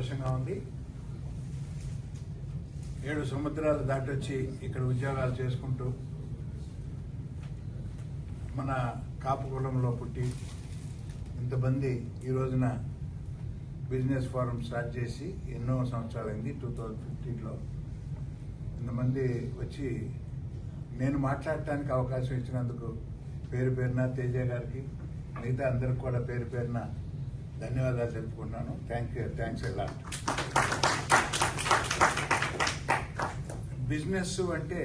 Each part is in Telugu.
సంతోషంగా ఉంది. ఏడు సముద్రాలు దాటొచ్చి ఇక్కడ ఉద్యోగాలు చేసుకుంటూ మన కాపు కులంలో పుట్టి ఇంతమంది ఈ రోజున బిజినెస్ ఫోరం స్టార్ట్ చేసి ఎన్నో సంవత్సరాలైంది టూ థౌజండ్ ఫిఫ్టీన్లో. ఇంతమంది వచ్చి నేను మాట్లాడటానికి అవకాశం ఇచ్చినందుకు పేరు పేరున తేజ గారికి మిగతా అందరికి కూడా పేరు పేరున ధన్యవాదాలు తెలుపుకున్నాను థ్యాంక్ యూ థ్యాంక్స్ ఎలా బిజినెస్ అంటే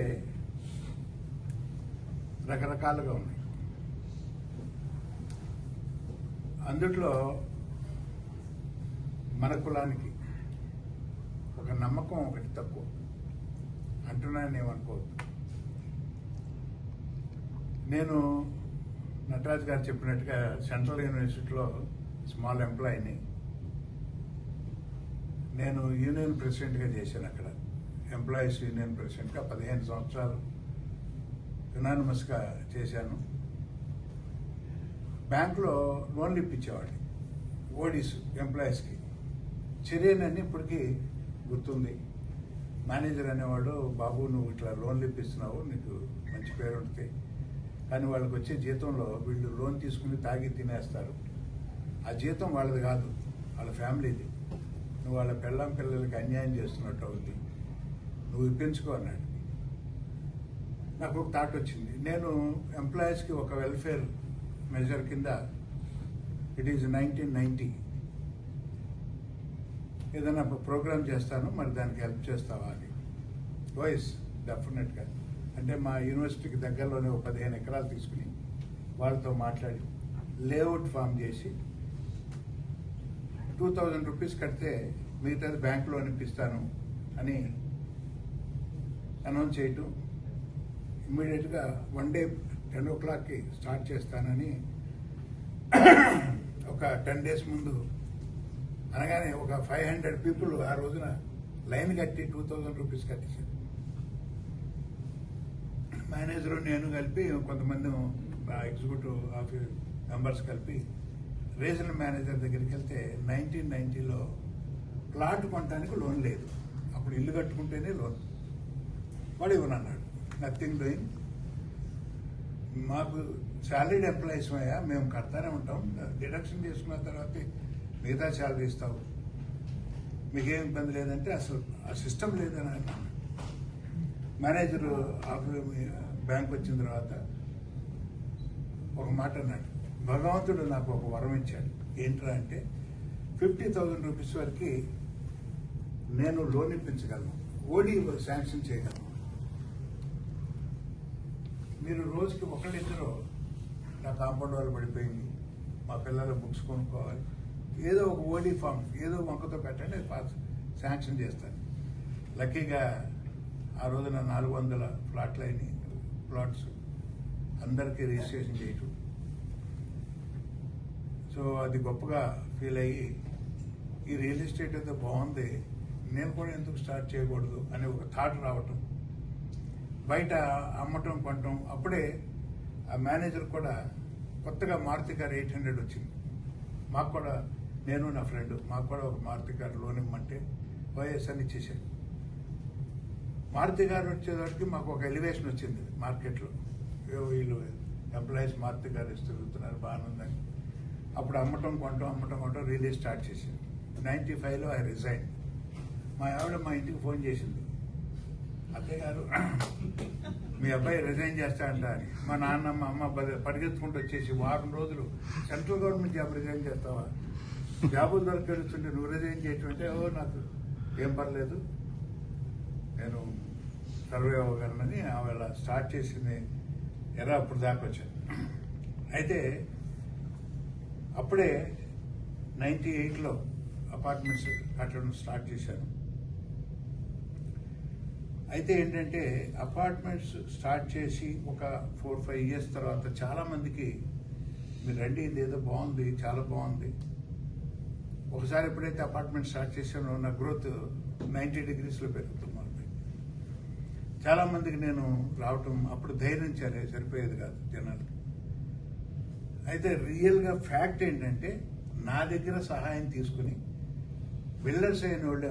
రకరకాలుగా ఉన్నాయి. అందుట్లో మన కులానికి ఒక నమ్మకం ఒకటి తక్కువ. అంటున్నాను ఏమనుకోవద్దు. నేను నటరాజ్ గారు చెప్పినట్టుగా సెంట్రల్ యూనివర్సిటీలో స్మాల్ ఎంప్లాయీని నేను యూనియన్ ప్రెసిడెంట్గా చేశాను అక్కడ. ఎంప్లాయీస్ యూనియన్ ప్రెసిడెంట్గా పదిహేను సంవత్సరాలు యునానిమస్గా చేశాను. బ్యాంకులో లోన్లు ఇప్పించేవాడిని ఓడీస్ ఎంప్లాయీస్కి చర్యనని ఇప్పటికీ గుర్తుంది. మేనేజర్ అనేవాడు బాబు నువ్వు ఇట్లా లోన్లు ఇప్పిస్తున్నావు నీకు మంచి పేరు ఉంటుంది కానీ వాళ్ళకి వచ్చే జీతంలో వీళ్ళు లోన్ తీసుకుని తాగి తినేస్తారు. ఆ జీతం వాళ్ళది కాదు వాళ్ళ ఫ్యామిలీది. నువ్వు వాళ్ళ పెళ్ళాం పిల్లలకి అన్యాయం చేస్తున్నట్టు అవుతుంది నువ్వు ఇప్పించుకో అన్నాడు. నాకు ఒక థాట్ వచ్చింది. నేను ఎంప్లాయీస్కి ఒక వెల్ఫేర్ మెజర్ కింద ఇట్ ఈజ్ నైన్టీన్ నైంటీ ఏదైనా ప్రోగ్రామ్ చేస్తాను మరి దానికి హెల్ప్ చేస్తావా అని. వాయిస్ డెఫినెట్గా అంటే మా యూనివర్సిటీకి దగ్గరలోనే ఒక పదిహేను ఎకరాలు తీసుకుని వాళ్ళతో మాట్లాడి లేఅవుట్ ఫామ్ చేసి టూ థౌజండ్ రూపీస్ కడితే మిగతాది బ్యాంకులో అనిపిస్తాను అని అనౌన్స్ చేయటం ఇమ్మీడియట్గా వన్ డే టెన్ ఓ క్లాక్కి స్టార్ట్ చేస్తానని ఒక టెన్ డేస్ ముందు అనగానే ఒక ఫైవ్ హండ్రెడ్ పీపుల్ ఆ రోజున లైన్ కట్టి టూ థౌజండ్ రూపీస్ కట్టేశారు. మేనేజర్ నేను కలిపి కొంతమంది ఎగ్జిక్యూటివ్ ఆఫీస్ మెంబర్స్ కలిపి రీజనల్ మేనేజర్ దగ్గరికి వెళ్తే నైన్టీన్ నైన్టీలో ప్లాట్ కొనడానికి లోన్ లేదు. అప్పుడు ఇల్లు కట్టుకుంటేనే లోన్. వాడు ఇవ్వనన్నాడు. నథింగ్ డూయింగ్ మాకు శాలరీడ్ ఎంప్లాయీస్ అయ్యా మేము కడతానే ఉంటాం. డిడక్షన్ చేసుకున్న తర్వాత మిగతా శాలరీ ఇస్తావు. మీకేం ఇబ్బంది లేదంటే అసలు ఆ సిస్టమ్ లేదని అన్నాను మేనేజరు ఆఫీస్ బ్యాంక్ వచ్చిన తర్వాత ఒక మాట అన్నాడు. భగవంతుడు నాకు ఒక వరం ఇచ్చాడు. ఏంట్రా అంటే ఫిఫ్టీ థౌజండ్ రూపీస్ వరకు నేను లోన్ ఇప్పించగలను. ఓడీ శాంక్షన్ చేయగలను. మీరు రోజుకి ఒకళ్ళిద్దరు నా కాంపౌండ్ వాళ్ళు పడిపోయింది. మా పిల్లల బుక్స్ కొనుక్కోవాలి. ఏదో ఒక ఓడీ ఫామ్ ఏదో వంకతో పెట్టండి పాస్ శాంక్షన్ చేస్తాను. లక్కీగా ఆ రోజున నాలుగు వందల ఫ్లాట్లు అయినాయి ప్లాట్స్. అందరికీ రిజిస్ట్రేషన్ చేయటం. సో అది గొప్పగా ఫీల్ అయ్యి ఈ రియల్ ఎస్టేట్ అయితే బాగుంది నేను కూడా ఎందుకు స్టార్ట్ చేయకూడదు అనే ఒక థాట్ రావటం బయట అమ్మటం కొనటం అప్పుడే ఆ మేనేజర్ కూడా కొత్తగా మారుతి కార్ ఎయిట్ హండ్రెడ్ వచ్చింది. మాకు కూడా నేను నా ఫ్రెండ్ మాకు కూడా ఒక మారుతి కార్ లోన్ ఇమ్మంటే వైఎస్ అని ఇచ్చేసాడు మారుతి గారు వచ్చేసరికి మాకు ఒక ఎలివేషన్ వచ్చింది మార్కెట్లో. వీళ్ళు ఎంప్లాయీస్ మారుతి గారు తిరుగుతున్నారు బాగానుందని అప్పుడు అమ్మటం కొనటం అమ్మటం కొనటం రిలే స్టార్ట్ చేసింది. నైంటీ ఫైవ్లో ఐ రిజైన్. మా ఆవిడ మా ఇంటికి ఫోన్ చేసింది. అత్తయ్య గారు మీ అబ్బాయి రిజైన్ చేస్తా అంట అని. మా నాన్న మా అమ్మ పరిగెత్తుకుంటూ వచ్చేసి వారం రోజులు సెంట్రల్ గవర్నమెంట్ జాబ్ రిజైన్ చేస్తావా? జాబులు వెళ్తుంటే నువ్వు రిజైన్ చేయటం అంటే ఓ నాకు ఏం పర్లేదు. నేను సర్వే అవ్వగలనని ఆవిడ స్టార్ట్ చేసింది. ఎలా అప్పుడు దాకా వచ్చాను. అయితే అప్పుడే నైంటీ ఎయిట్లో అపార్ట్మెంట్స్ కట్టడం స్టార్ట్ చేశాను. అయితే ఏంటంటే అపార్ట్మెంట్స్ స్టార్ట్ చేసి ఒక ఫోర్ ఫైవ్ ఇయర్స్ తర్వాత చాలామందికి మీరు రండి ఇది ఏదో బాగుంది చాలా బాగుంది. ఒకసారి ఎప్పుడైతే అపార్ట్మెంట్ స్టార్ట్ చేశానో నా గ్రోత్ నైంటీ డిగ్రీస్లో పెరుగుతుంది చాలామందికి నేను రావటం అప్పుడు ధైర్యం సరే సరిపోయేది కాదు జనాలకి. అయితే రియల్గా ఫ్యాక్ట్ ఏంటంటే నా దగ్గర సహాయం తీసుకుని బిల్డర్స్ అయిన వాళ్ళు